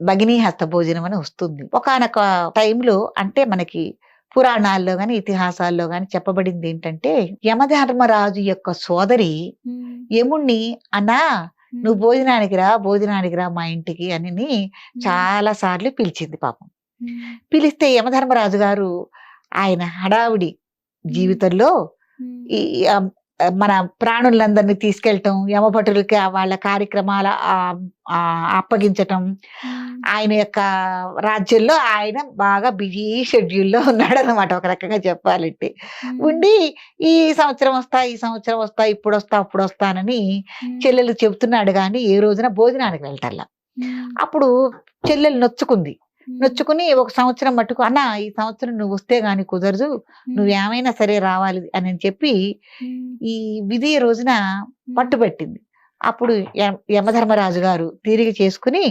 భగినీ హస్త భోజనం అని వస్తుంది. ఒకనొక టైంలో అంటే మనకి పురాణాల్లో గాని ఇతిహాసాల్లో గాని చెప్పబడింది ఏంటంటే యమధర్మరాజు యొక్క సోదరి యముణ్ణి అన్నా నువ్వు భోజనానికి రా భోజనానికి రా మా ఇంటికి అని చాలా సార్లు పిలిచింది పాపం. పిలిస్తే యమధర్మరాజు గారు ఆయన హడావిడి జీవితంలో ఈ మన ప్రాణులందరినీ తీసుకెళ్ళటం యమభటులకి వాళ్ళ కార్యక్రమాల అప్పగించటం ఆయన యొక్క రాజ్యంలో ఆయన బాగా బిజీ షెడ్యూల్లో ఉన్నాడు అనమాట ఒక రకంగా చెప్పాలంటే. ఉండి ఈ సంవత్సరం వస్తా ఈ సంవత్సరం వస్తా ఇప్పుడు వస్తా అప్పుడు వస్తానని చెల్లెలు చెబుతున్నాడు కానీ ఏ రోజున భోజనానికి వెళ్తాల అప్పుడు చెల్లెలు నొచ్చుకుంది. నొచ్చుకుని ఒక సంవత్సరం మట్టుకు అన్న ఈ సంవత్సరం నువ్వు వస్తే గాని కుదరదు. నువ్వేమైనా సరే రావాలి అని చెప్పి ఈ విధి రోజున పట్టుబట్టింది. అప్పుడు యమధర్మరాజు గారు తిరిగి చేసుకుని